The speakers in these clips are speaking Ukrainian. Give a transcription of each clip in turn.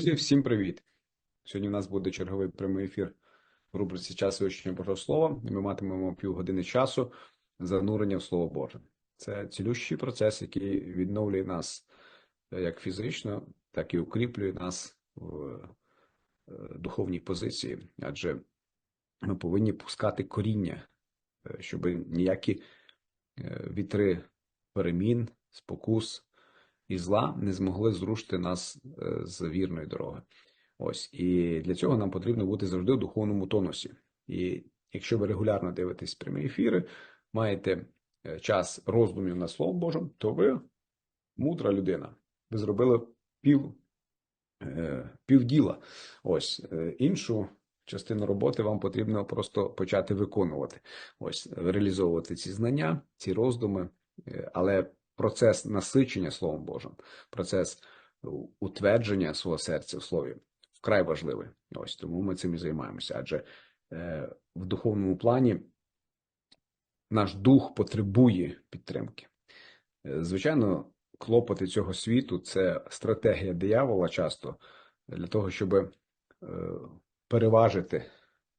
Друзі, всім привіт! Сьогодні у нас буде черговий прямий ефір в рубриці час вивчення Божого Слова. І ми матимемо півгодини часу занурення в Слово Боже. Це цілющий процес, який відновлює нас е, як фізично, так і укріплює нас в е, духовній позиції, адже ми повинні пускати коріння, е, щоб ніякі вітри перемін, спокус і зла не змогли зрушити нас е, з вірної дороги. Ось і для цього нам потрібно бути завжди в духовному тонусі. І якщо ви регулярно дивитесь прямі ефіри, маєте е, час роздумів на Слово Божим, то ви мудра людина. Ви зробили пів, е, півділа. Ось іншу. Частину роботи вам потрібно просто почати виконувати, ось реалізовувати ці знання, ці роздуми, але процес насичення Словом Божим, процес утвердження свого серця в слові вкрай важливий. Ось тому ми цим і займаємося. Адже е, в духовному плані наш дух потребує підтримки. Е, звичайно, клопоти цього світу це стратегія диявола часто для того, щоб е, переважити,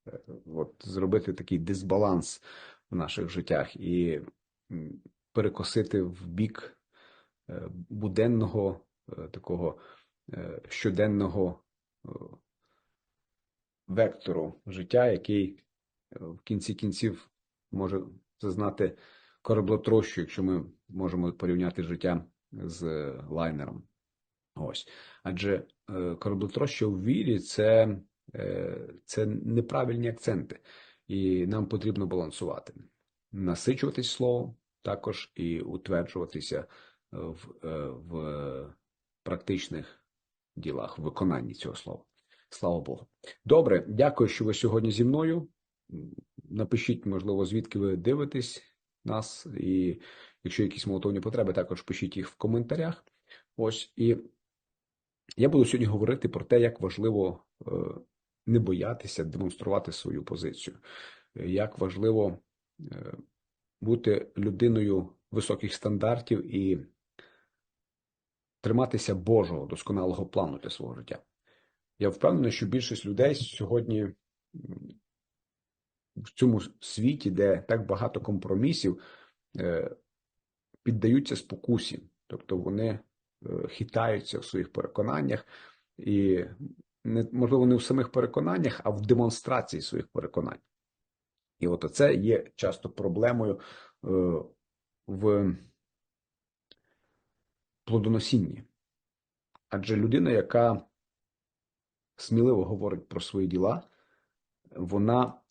е, от, зробити такий дисбаланс в наших життях і перекосити в бік е, буденного е, такого е, щоденного вектору життя, який в кінці кінців може зазнати кораблотрощу, якщо ми можемо порівняти життя з лайнером. Ось. Адже кораблотроща в вірі це, це неправильні акценти, і нам потрібно балансувати, насичуватись словом, також і утверджуватися в, е, в практичних ділах, в виконанні цього слова. Слава Богу. Добре, дякую, що ви сьогодні зі мною. Напишіть, можливо, звідки ви дивитесь нас, і якщо якісь молотовні потреби, також пишіть їх в коментарях. Ось і я буду сьогодні говорити про те, як важливо е, не боятися демонструвати свою позицію, як важливо е, бути людиною високих стандартів і триматися Божого досконалого плану для свого життя. Я впевнений, що більшість людей сьогодні в цьому світі, де так багато компромісів, е, піддаються спокусі, тобто вони е, хитаються в своїх переконаннях, і не можливо не в самих переконаннях, а в демонстрації своїх переконань. І от це є часто проблемою е, в плодоносінні. Адже людина, яка сміливо говорить про свої діла, вона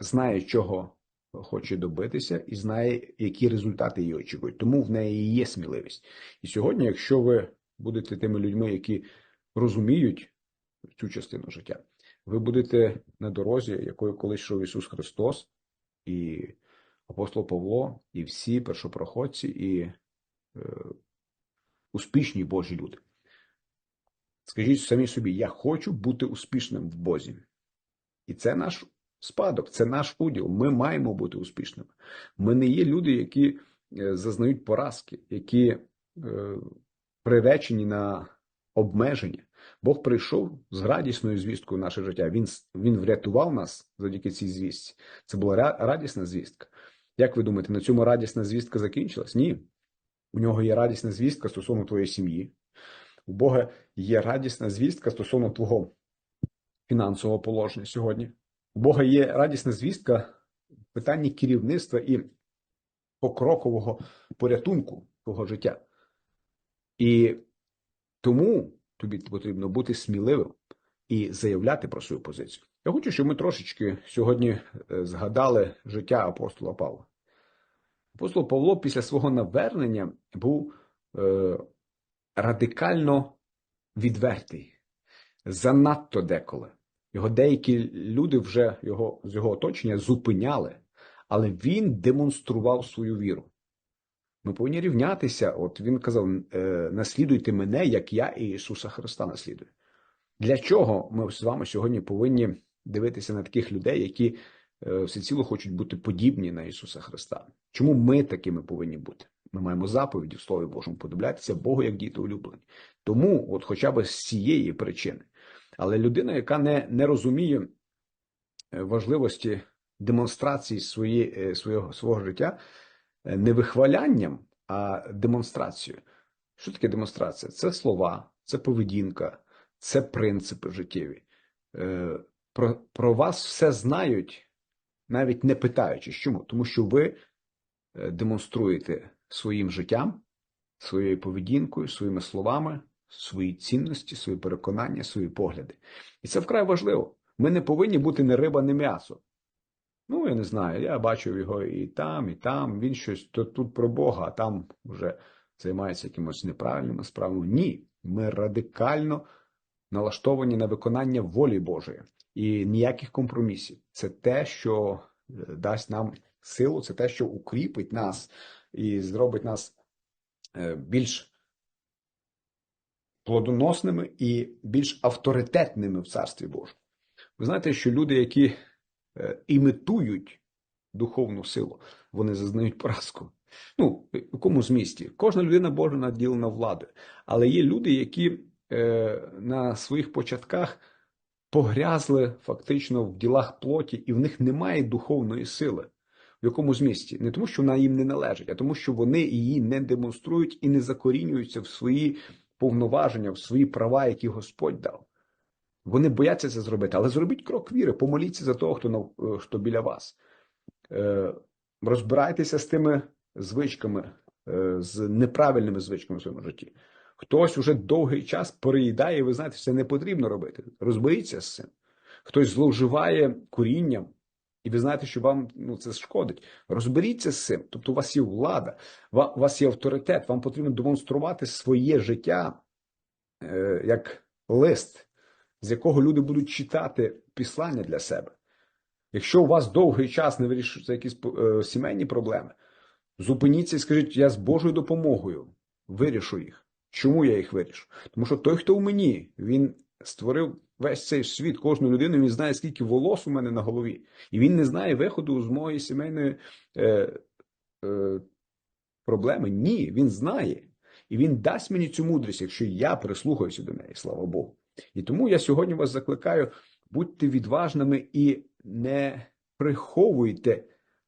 знає, чого хоче добитися, і знає, які результати її очікують. Тому в неї є сміливість. І сьогодні, якщо ви будете тими людьми, які розуміють цю частину життя, ви будете на дорозі, якою колись йшов Ісус Христос і апостол Павло, і всі першопроходці, і е, успішні Божі люди. Скажіть самі собі, я хочу бути успішним в Бозі. І це наш спадок, це наш уділ. Ми маємо бути успішними. Ми не є люди, які е, зазнають поразки, які е, приречені на обмеження. Бог прийшов з радісною звісткою в наше життя. Він він врятував нас завдяки цій звістці. Це була радісна звістка. Як ви думаєте, на цьому радісна звістка закінчилась? Ні. У нього є радісна звістка стосовно твоєї сім'ї. У Бога є радісна звістка стосовно твого фінансового положення сьогодні. У Бога є радісна звістка в питанні керівництва і покрокового порятунку твого життя. І тому тобі потрібно бути сміливим і заявляти про свою позицію. Я хочу, щоб ми трошечки сьогодні е, згадали життя апостола Павла. Апостол Павло після свого навернення був е, радикально відвертий, занадто деколи. Його деякі люди вже його, з його оточення зупиняли, але він демонстрував свою віру. Ми повинні рівнятися. От він казав: «Е, наслідуйте мене, як я і Ісуса Христа наслідую. Для чого ми з вами сьогодні повинні дивитися на таких людей, які е, всеціло хочуть бути подібні на Ісуса Христа? Чому ми такими повинні бути? Ми маємо заповіді в Слові Божому подивлятися Богу як діти улюблені. Тому, от хоча б з цієї причини, Але людина, яка не, не розуміє е, важливості демонстрації свої, свого, свого життя, не вихвалянням, а демонстрацією. Що таке демонстрація? Це слова, це поведінка, це принципи життєві. Про, Про вас все знають, навіть не питаючи. Чому? Тому що ви демонструєте своїм життям, своєю поведінкою, своїми словами, свої цінності, свої переконання, свої погляди. І це вкрай важливо. Ми не повинні бути не риба, не м'ясо. Ну, я не знаю, я бачив його і там, і там. Він щось то тут про Бога, а там вже займається якимось неправильними справами. Ні, ми радикально налаштовані на виконання волі Божої і ніяких компромісів. Це те, що е, дасть нам силу, це те, що укріпить нас і зробить нас е, більш плодоносними і більш авторитетними в Царстві Божому. Ви знаєте, що люди, які імітують духовну силу, вони зазнають поразку. Ну, в якому змісті? Кожна людина Божа наділена владою. Але є люди, які е, на своїх початках погрязли фактично в ділах плоті, і в них немає духовної сили. В якому змісті? Не тому, що вона їм не належить, а тому, що вони її не демонструють і не закорінюються в свої повноваження, в свої права, які Господь дав. Вони бояться це зробити, але зробіть крок віри, помоліться за того, хто е, хто біля вас. Е, розбирайтеся з тими звичками, е, з неправильними звичками в своєму житті. Хтось уже довгий час переїдає, і ви знаєте, це не потрібно робити. Розберіться з цим. Хтось зловживає курінням, і ви знаєте, що вам ну, це шкодить. Розберіться з цим. Тобто, у вас є влада, у вас є авторитет, вам потрібно демонструвати своє життя е, як лист, з якого люди будуть читати післання для себе. Якщо у вас довгий час не вирішуються якісь е, сімейні проблеми, зупиніться і скажіть, я з Божою допомогою вирішу їх. Чому я їх вирішу? Тому що той, хто в мені, він створив весь цей світ, кожну людину, він знає, скільки волос у мене на голові. І він не знає виходу з моєї сімейної е, е, проблеми. Ні, він знає. І він дасть мені цю мудрість, якщо я прислухаюся до неї, слава Богу. І тому я сьогодні вас закликаю, будьте відважними і не приховуйте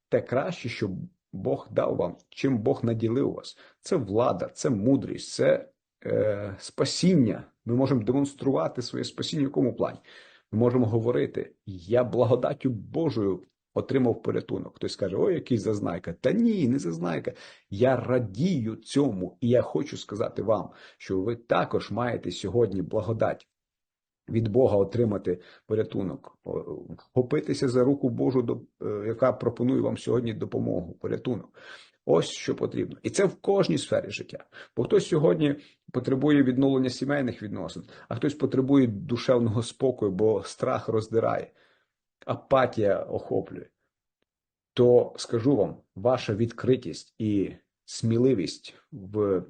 те краще, що Бог дав вам, чим Бог наділив вас. Це влада, це мудрість, це е, спасіння. Ми можемо демонструвати своє спасіння в якому плані. Ми можемо говорити: я благодаттю Божою отримав порятунок. Хтось каже, ой, який зазнайка. Та ні, не зазнайка. Я радію цьому, і я хочу сказати вам, що ви також маєте сьогодні благодать. Від Бога отримати порятунок, вхопитися за руку Божу, е, яка пропонує вам сьогодні допомогу, порятунок. Ось що потрібно. І це в кожній сфері життя. Бо хтось сьогодні потребує відновлення сімейних відносин, а хтось потребує душевного спокою, бо страх роздирає, апатія охоплює. То скажу вам, ваша відкритість і сміливість в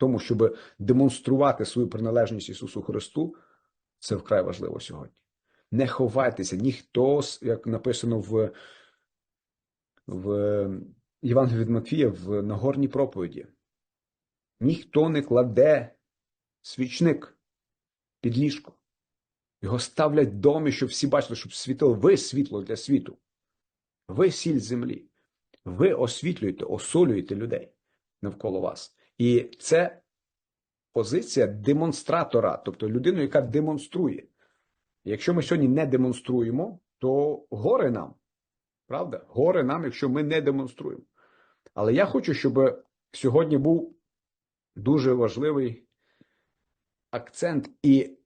тому, щоб демонструвати свою приналежність Ісусу Христу, це вкрай важливо сьогодні. Не ховайтеся, ніхто, як написано в в Євангелії від Матфія в Нагорній проповіді. Ніхто не кладе свічник під ліжко. Його ставлять в домі, щоб всі бачили, щоб світило ви світло для світу. Ви сіль землі. Ви освітлюєте, осолюєте людей навколо вас. І це позиція демонстратора, тобто людину, яка демонструє. Якщо ми сьогодні не демонструємо, то горе нам. Правда? Горе нам, якщо ми не демонструємо. Але я хочу, щоб сьогодні був дуже важливий акцент, і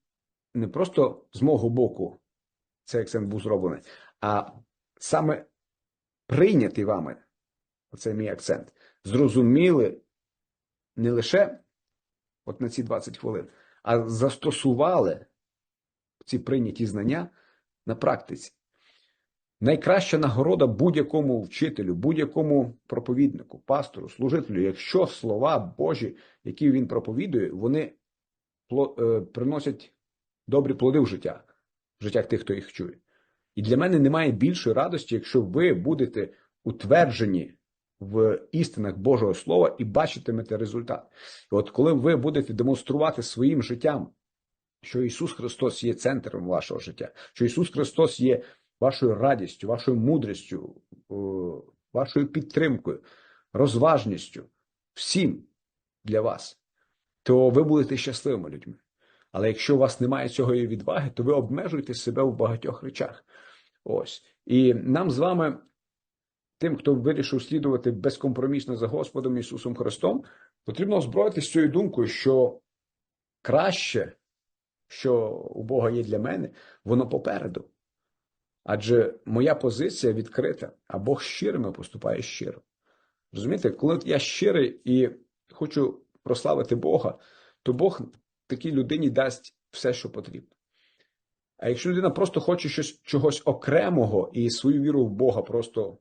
не просто з мого боку цей акцент був зроблений, а саме прийнятий вами оцей мій акцент. Зрозуміли не лише от на ці 20 хвилин, а застосували ці прийняті знання на практиці. Найкраща нагорода будь-якому вчителю, будь-якому проповіднику, пастору, служителю, якщо слова Божі, які він проповідує, вони е, приносять добрі плоди в життя, в життях тих, хто їх чує. І для мене немає більшої радості, якщо ви будете утверджені в істинах Божого Слова і бачитимете результат. І от коли ви будете демонструвати своїм життям що Ісус Христос є центром вашого життя, що Ісус Христос є вашою радістю, вашою мудрістю, вашою підтримкою, розважністю, всім для вас, то ви будете щасливими людьми. Але якщо у вас немає цього відваги, то ви обмежуєте себе в багатьох речах. Ось. І нам з вами, тим, хто вирішив слідувати безкомпромісно за Господом Ісусом Христом, потрібно озброїтися цією думкою, що краще, що у Бога є для мене, воно попереду. Адже моя позиція відкрита, а Бог щирими поступає щиро. Розумієте, коли я щирий і хочу прославити Бога, то Бог такій людині дасть все, що потрібно. А якщо людина просто хоче щось, чогось окремого і свою віру в Бога просто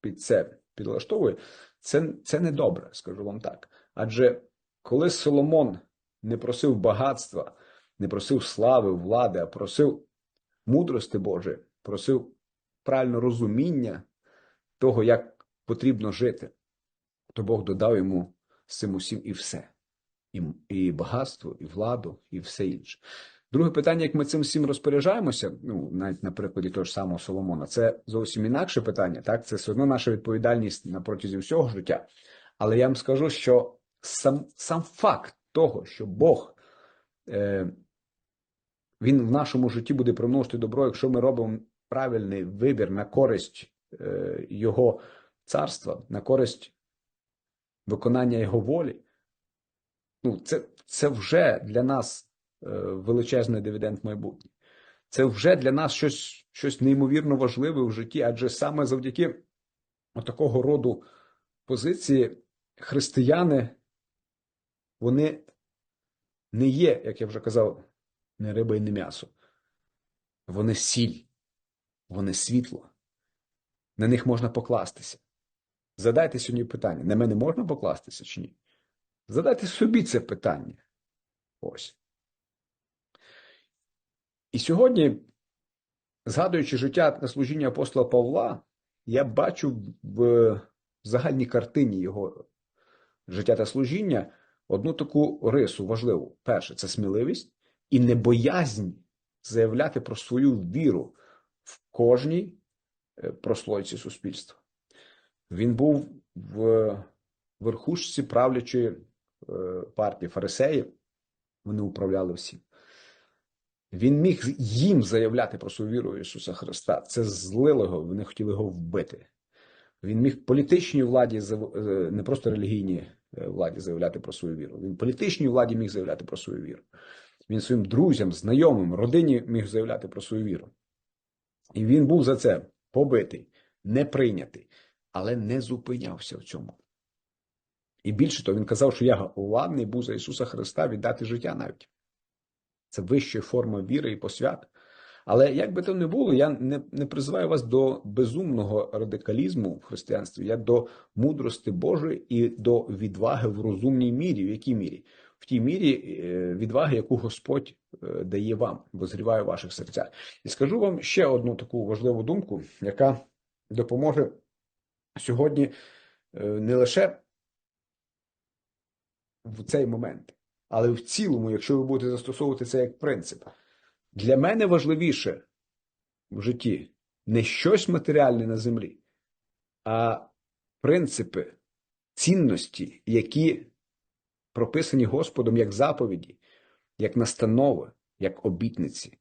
під це підлаштовує, це, це не добре, скажу вам так. Адже коли Соломон не просив багатства, не просив слави, влади, а просив мудрости Божої, просив правильно розуміння того, як потрібно жити, то Бог додав йому з цим усім і все. І, і багатство, і владу, і все інше. Друге питання, як ми цим всім розпоряджаємося, ну навіть на прикладі того ж самого Соломона, це зовсім інакше питання, так? Це все одно наша відповідальність на протязі всього життя. Але я вам скажу, що сам сам факт того, що Бог е, він в нашому житті буде примножити добро, якщо ми робимо правильний вибір на користь е, Його царства, на користь виконання Його волі, ну, це, це вже для нас величезний дивіденд майбутнє. Це вже для нас щось щось неймовірно важливе в житті, адже саме завдяки такого роду позиції християни, вони не є, як я вже казав, не риба і не м'ясо. Вони сіль, вони світло. На них можна покластися. Задайте сьогодні питання: на мене можна покластися чи ні? Задайте собі це питання. Ось. І сьогодні, згадуючи життя та служіння апостола Павла, я бачу в загальній картині його життя та служіння одну таку рису важливу. Перше, це сміливість і небоязнь заявляти про свою віру в кожній е, прослойці суспільства. Він був в верхушці правлячої Е, партії фарисеїв, вони управляли всім. Він міг їм заявляти про свою віру в Ісуса Христа. Це злило його, вони хотіли його вбити. Він міг політичній владі, е, не просто релігійній е, владі заявляти про свою віру. Він політичній владі міг заявляти про свою віру. Він своїм друзям, знайомим, родині міг заявляти про свою віру. І він був за це побитий, не прийнятий, але не зупинявся в цьому. І більше того, він казав, що я ладний був за Ісуса Христа віддати життя навіть. Це вища форма віри і посвят. Але як би то не було, я не не призиваю вас до безумного радикалізму в християнстві, я до мудрости Божої і до відваги в розумній мірі. В якій мірі? В тій мірі е, відваги, яку Господь е, дає вам, визріває в ваших серцях. І скажу вам ще одну таку важливу думку, яка допоможе сьогодні е, не лише в цей момент. Але в цілому, якщо ви будете застосовувати це як принцип, для мене важливіше в житті не щось матеріальне на землі, а принципи, цінності, які прописані Господом як заповіді, як настанови, як обітниці.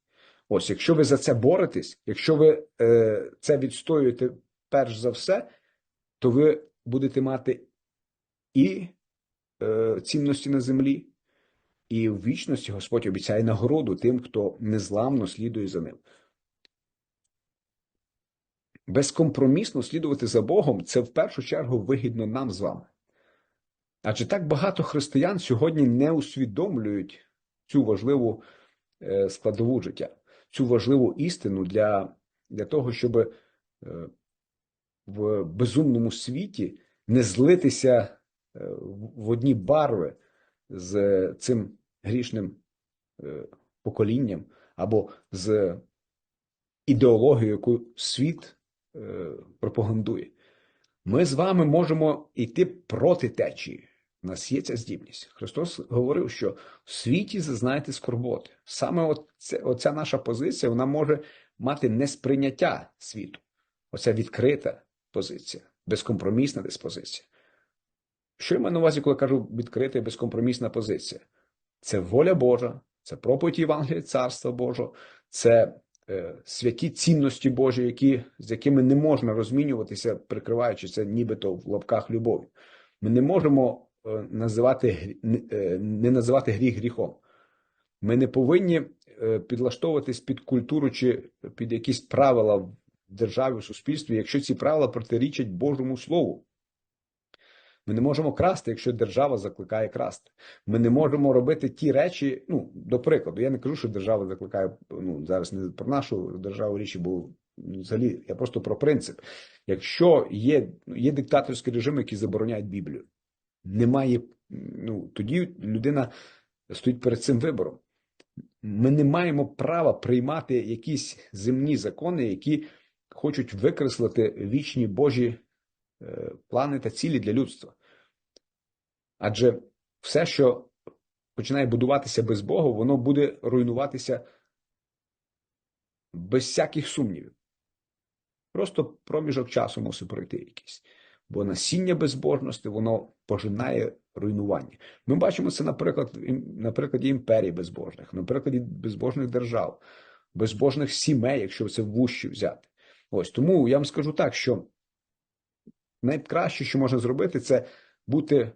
Ось, якщо ви за це боретесь, якщо ви е, це відстоюєте перш за все, то ви будете мати і Е, цінності на землі, і в вічності Господь обіцяє нагороду тим, хто незламно слідує за ним. Безкомпромісно слідувати за Богом це в першу чергу вигідно нам з вами. Адже так багато християн сьогодні не усвідомлюють цю важливу е, складову життя, цю важливу істину для, для того, щоб е, в безумному світі не злитися в одні барви з цим грішним е, поколінням або з ідеологією, яку світ е, пропагандує. Ми з вами можемо йти проти течії. У нас є ця здібність. Христос говорив, що в світі зазнаєте скорботи. Саме оця, оця наша позиція вона може мати несприйняття світу. Оця відкрита позиція, безкомпромісна диспозиція. Що я маю на увазі, коли кажу відкрита і безкомпромісна позиція? Це воля Божа, це проповідь Євангелія Царства Божого, це е, святі цінності Божі, які, з якими не можна розмінюватися, прикриваючи це нібито в лапках любові. Ми не можемо е, називати, е, не називати гріх гріхом. Ми не повинні е, підлаштовуватись під культуру чи під якісь правила в державі, в суспільстві, якщо ці правила протирічать Божому Слову. Ми не можемо красти, якщо держава закликає красти. Ми не можемо робити ті речі. Ну, до прикладу, я не кажу, що держава закликає. Ну зараз не про нашу державу річі, бо ну, взагалі я просто про принцип. Якщо є, ну, є диктаторські режими, які забороняють Біблію, немає. Ну тоді людина стоїть перед цим вибором. Ми не маємо права приймати якісь земні закони, які хочуть викреслити вічні Божі плани та цілі для людства. Адже все, що починає будуватися без Бога, воно буде руйнуватися без всяких сумнівів. Просто проміжок часу мусить пройти якийсь. Бо насіння безбожності, воно пожинає руйнування. Ми бачимо це, наприклад, на прикладі імперій безбожних, на прикладі безбожних держав, безбожних сімей, якщо це в вущі взяти. Ось тому я вам скажу так, що найкраще, що можна зробити, це бути е,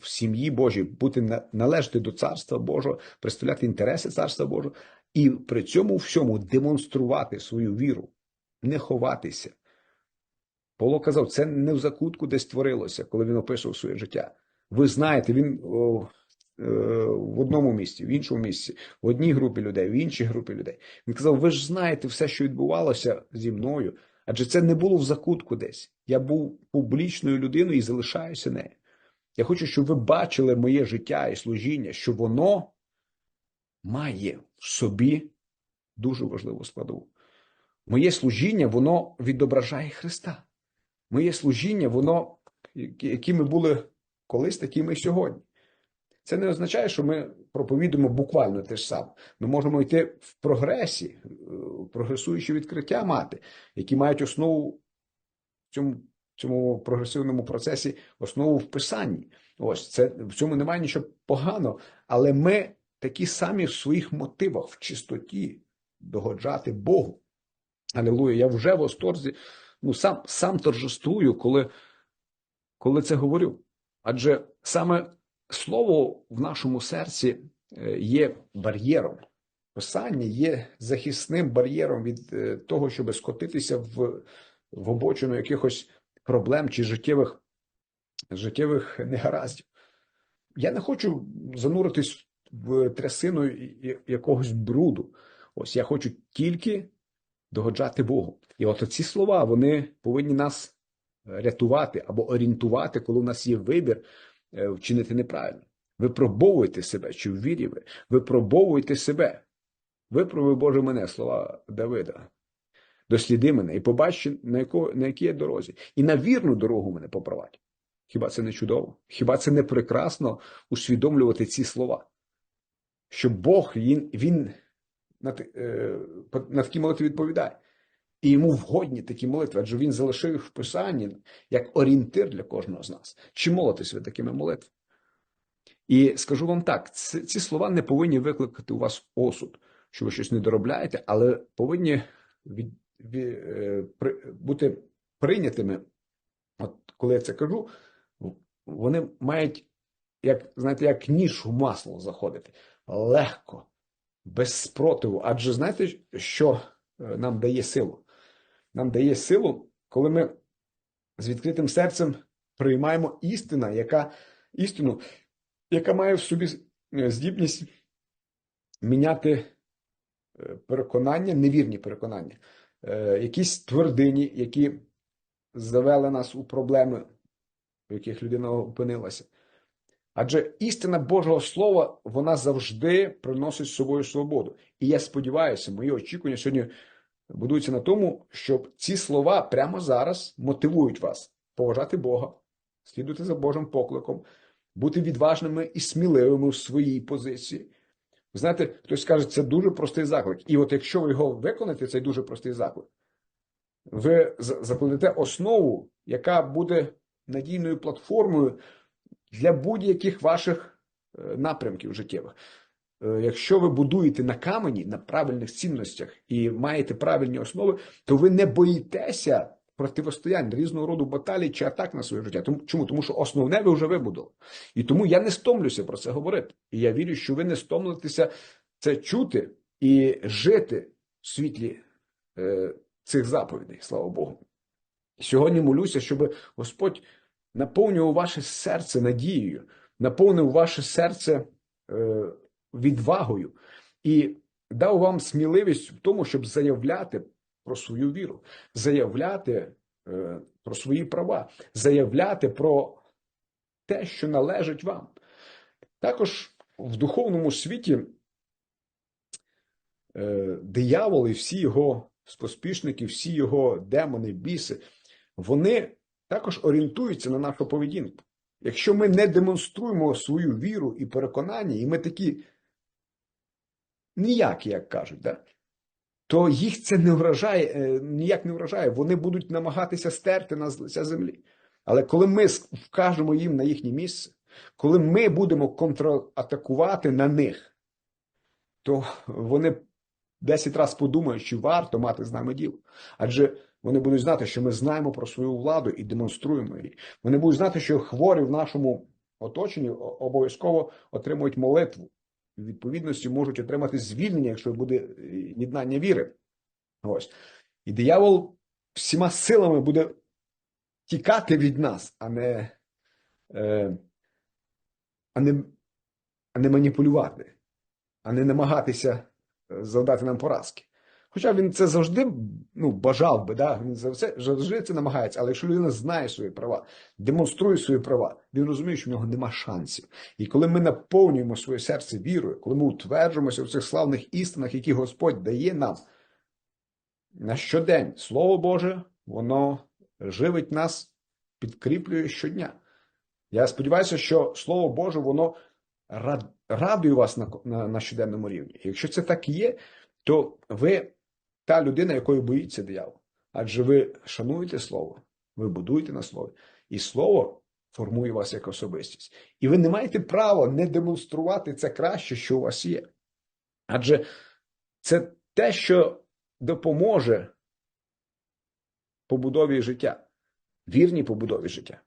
в сім'ї Божій, бути належати до царства Божого, представляти інтереси царства Божого, і при цьому всьому демонструвати свою віру, не ховатися. Павло казав, це не в закутку десь творилося, коли він описував своє життя. Ви знаєте, він о, е, в одному місці, в іншому місці, в одній групі людей, в іншій групі людей. Він казав: ви ж знаєте все, що відбувалося зі мною, адже це не було в закутку десь. Я був публічною людиною і залишаюся нею. Я хочу, щоб ви бачили моє життя і служіння, що воно має в собі дуже важливу складову. Моє служіння, воно відображає Христа. Моє служіння, воно, які ми були колись, такі ми сьогодні. Це не означає, що ми проповідуємо буквально те ж саме. Ми можемо йти в прогресі, е, прогресуючі відкриття мати, які мають основу в цьому, цьому прогресивному процесі, основу в писанні. Ось це в цьому немає нічого поганого, але ми такі самі в своїх мотивах, в чистоті догоджати Богу. Алілуя, я вже в восторзі, ну сам, сам торжествую, коли, коли це говорю. Адже саме слово в нашому серці е, є бар'єром. Писання є захисним бар'єром від е, того, щоб скотитися в, в обочину якихось проблем чи життєвих, життєвих негараздів. Я не хочу зануритись в трясину якогось бруду. Ось я хочу тільки догоджати Богу. І от ці слова вони повинні нас рятувати або орієнтувати, коли у нас є вибір вчинити неправильно. Випробовуйте себе, чи в вірі ви, випробовуйте себе. Виправи, Боже, мене, слова Давида. Досліди мене і побач, на, на якій я дорозі. І на вірну дорогу мене поправать. Хіба це не чудово? Хіба це не прекрасно усвідомлювати ці слова? Що Бог, він, він на, е, на такі молитви відповідає. І йому вгодні такі молитви, адже він залишив їх в писанні як орієнтир для кожного з нас. Чи молитесь ви такими молитвами? І скажу вам так: ці, слова не повинні викликати у вас осуд, що ви щось не доробляєте, але повинні від, від, е, при, бути прийнятими. От коли я це кажу, вони мають, як знаєте, як ніж в масло заходити легко, без спротиву. Адже знаєте, що е, нам дає силу? Нам дає силу, коли ми з відкритим серцем приймаємо істина, яка, істину, яка має в собі е, здібність міняти е, переконання, невірні переконання, е, якісь твердині, які завели нас у проблеми, в яких людина опинилася. Адже істина Божого Слова, вона завжди приносить з собою свободу. І я сподіваюся, мої очікування сьогодні будуються на тому, щоб ці слова прямо зараз мотивують вас поважати Бога, слідувати за Божим покликом, бути відважними і сміливими в своїй позиції. Ви знаєте, хтось скаже, це дуже простий заклик. І от якщо ви його виконаєте, цей дуже простий заклик, ви за- закладете основу, яка буде надійною платформою для будь-яких ваших е, напрямків життєвих. Е, Якщо ви будуєте на камені, на правильних цінностях і маєте правильні основи, то ви не боїтеся противостоянь різного роду баталій чи атак на своє життя. Чому? Тому що основне ви вже вибудували. І тому я не стомлюся про це говорити. І я вірю, що ви не стомлитеся це чути і жити в світлі е, цих заповідей, слава Богу. Сьогодні молюся, щоб Господь наповнював ваше серце надією, наповнив ваше серце е, відвагою і дав вам сміливість в тому, щоб заявляти про свою віру, заявляти е, про свої права, заявляти про те, що належить вам. Також в духовному світі е, диявол і всі його споспішники, всі його демони, біси, вони також орієнтуються на нашу поведінку. Якщо ми не демонструємо свою віру і переконання, і ми такі ніякі, як кажуть, да? то їх це не вражає, е, ніяк не вражає. Вони будуть намагатися стерти нас з лиця землі. Але коли ми вкажемо їм на їхнє місце, коли ми будемо контратакувати на них, то вони 10 разів подумають, чи варто мати з нами діло. Адже вони будуть знати, що ми знаємо про свою владу і демонструємо її. Вони будуть знати, що хворі в нашому оточенні обов'язково отримують молитву. Відповідності можуть отримати звільнення, якщо буде е, єднання віри. Ось. І диявол всіма силами буде тікати від нас, а не, е, а не, а не маніпулювати, а не намагатися е, завдати нам поразки. Хоча він це завжди ну, бажав би, да? він завжди, це намагається, але якщо людина знає свої права, демонструє свої права, він розуміє, що в нього нема шансів. І коли ми наповнюємо своє серце вірою, коли ми утверджуємося в цих славних істинах, які Господь дає нам на щодень, Слово Боже, воно живить нас, підкріплює щодня. Я сподіваюся, що Слово Боже, воно радує вас на, на, на щоденному рівні. Якщо це так і є, то ви та людина, якої боїться диявол. Адже ви шануєте слово, ви будуєте на слові, і слово формує вас як особистість. І ви не маєте права не демонструвати це краще, що у вас є. Адже це те, що допоможе побудові життя, вірній побудові життя.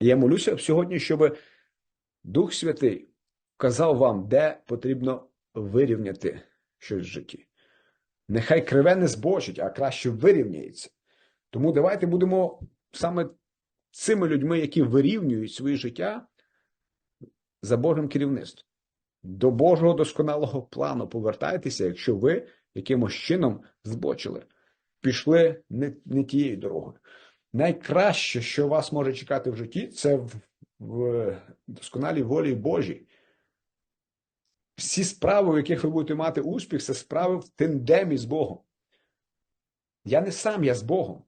Я молюся сьогодні, щоб Дух Святий вказав вам, де потрібно вирівняти щось в житті. Нехай криве не збочить, а краще вирівняється. Тому давайте будемо саме цими людьми, які вирівнюють своє життя за Божим керівництвом. До Божого досконалого плану повертайтеся, якщо ви якимось чином збочили, пішли не, не тією дорогою. Найкраще, що вас може чекати в житті, це в, в досконалій волі Божій. Всі справи, в яких ви будете мати успіх, це справи в тендемі з Богом. Я не сам, я з Богом.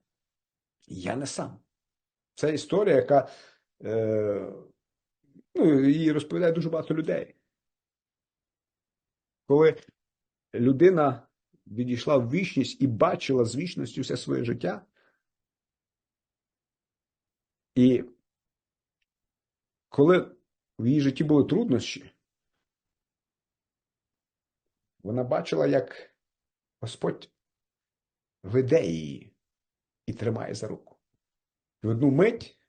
Я не сам. Це історія, яка е, ну, її розповідає дуже багато людей. Коли людина відійшла в вічність і бачила з вічністю все своє життя, і коли в її житті були труднощі, вона бачила, як Господь веде її і тримає за руку. І в одну мить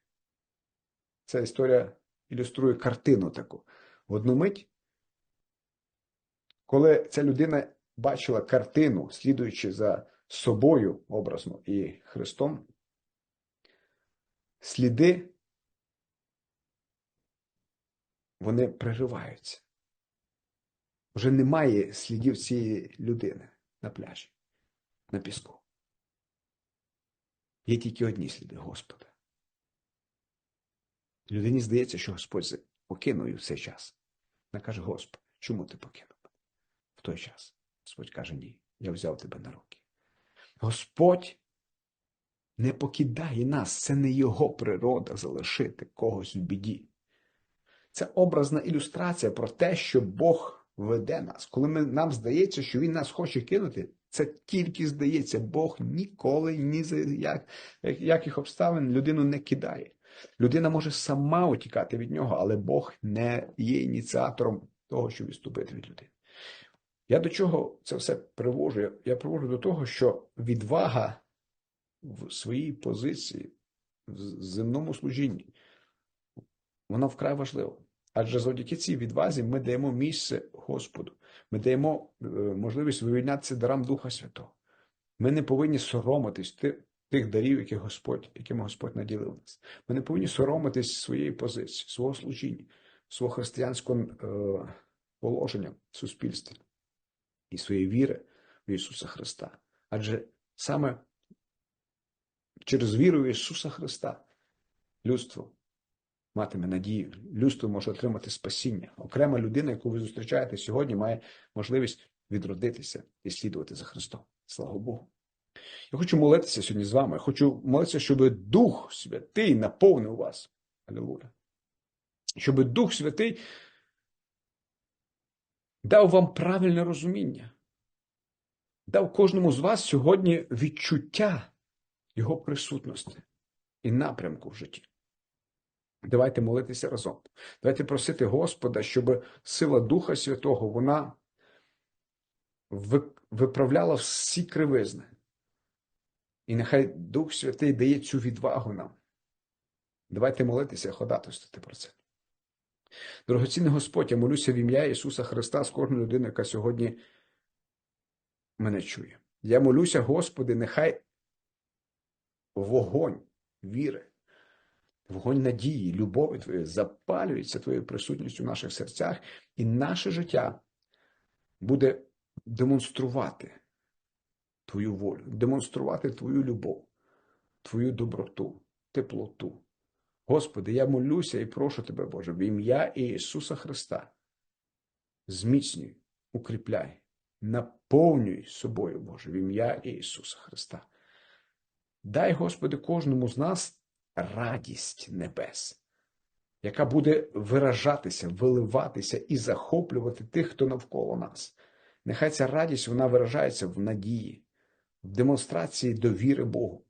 ця історія ілюструє картину таку. В одну мить, коли ця людина бачила картину, слідуючи за собою образно і Христом, сліди вони пририваються. Вже немає слідів цієї людини на пляжі, на піску. Є тільки одні сліди Господа. Людині здається, що Господь покинув її в цей час. Вона каже: Господи, чому ти покинув? В той час. Господь каже: Ні, я взяв тебе на руки. Господь не покидає нас, це не його природа залишити когось в біді. Це образна ілюстрація про те, що Бог веде нас. Коли ми, нам здається, що Він нас хоче кинути, це тільки здається, Бог ніколи ні за як, яких обставин людину не кидає. Людина може сама утікати від нього, але Бог не є ініціатором того, щоб відступити від людини. Я до чого це все привожу? Я, привожу до того, що відвага в своїй позиції, в земному служінні, вона вкрай важлива. Адже завдяки цій відвазі ми даємо місце Господу, ми даємо е, можливість вивільнятися дарам Духа Святого. Ми не повинні соромитись тих, дарів, які Господь, якими Господь наділив нас. Ми не повинні соромитись своєї позиції, свого служіння, свого християнського е, положення в суспільстві і своєї віри в Ісуса Христа. Адже саме через віру в Ісуса Христа людство матиме надію, людство може отримати спасіння. Окрема людина, яку ви зустрічаєте сьогодні, має можливість відродитися і слідувати за Христом. Слава Богу. Я хочу молитися сьогодні з вами. Я хочу молитися, щоб Дух Святий наповнив вас. Алілуя. Щоб Дух Святий дав вам правильне розуміння, дав кожному з вас сьогодні відчуття Його присутності і напрямку в житті. Давайте молитися разом. Давайте просити Господа, щоб сила Духа Святого вона виправляла всі кривизни. І нехай Дух Святий дає цю відвагу нам. Давайте молитися, ходатайствувати про це. Дорогоцінний Господь, я молюся в ім'я Ісуса Христа з кожної людини, яка сьогодні мене чує. Я молюся, Господи, нехай вогонь віри, вогонь надії, любові Твоєї запалюється Твоєю присутністю в наших серцях, і наше життя буде демонструвати Твою волю, демонструвати Твою любов, Твою доброту, теплоту. Господи, я молюся і прошу Тебе, Боже, в ім'я Ісуса Христа. Зміцнюй, укріпляй, наповнюй собою, Боже, в ім'я Ісуса Христа. Дай, Господи, кожному з нас радість небес, яка буде виражатися, виливатися і захоплювати тих, хто навколо нас. Нехай ця радість вона виражається в надії, в демонстрації довіри Богу,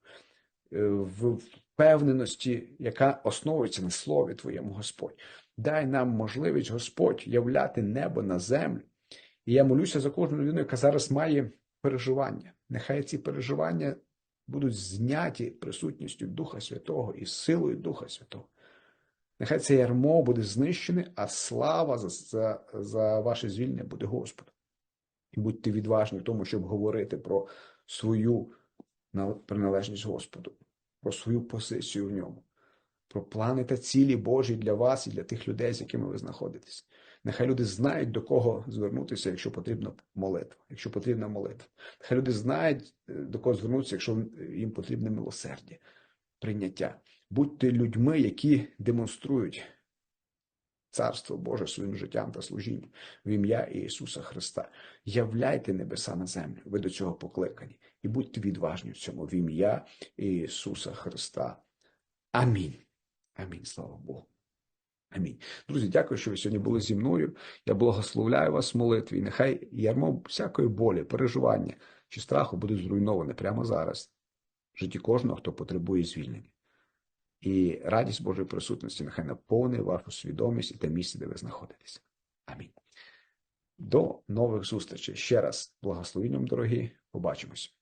е, в впевненості, яка основується на слові Твоєму, Господь. Дай нам можливість, Господь, являти небо на землю. І я молюся за кожну людину, яка зараз має переживання. Нехай ці переживання будуть зняті присутністю Духа Святого і силою Духа Святого. Нехай це ярмо буде знищене, а слава за, за, за ваше звільнення буде Господу. І будьте відважні в тому, щоб говорити про свою приналежність Господу, про свою позицію в ньому, про плани та цілі Божі для вас і для тих людей, з якими ви знаходитесь. Нехай люди знають, до кого звернутися, якщо потрібна молитва, якщо потрібна молитва. Нехай люди знають, е, до кого звернутися, якщо їм потрібне милосердя, прийняття. Будьте людьми, які демонструють Царство Боже своїм життям та служінням в ім'я Ісуса Христа. Являйте небеса на землю, ви до цього покликані, і будьте відважні в цьому в ім'я Ісуса Христа. Амінь. Амінь. Слава Богу. Амінь. Друзі, дякую, що ви сьогодні були зі мною. Я благословляю вас в молитві. Нехай ярмо всякої болі, переживання чи страху буде зруйноване прямо зараз в житті кожного, хто потребує звільнення. І радість Божої присутності нехай наповнить вашу свідомість і те місце, де ви знаходитеся. Амінь. До нових зустрічей. Ще раз благословенням, дорогі. Побачимось.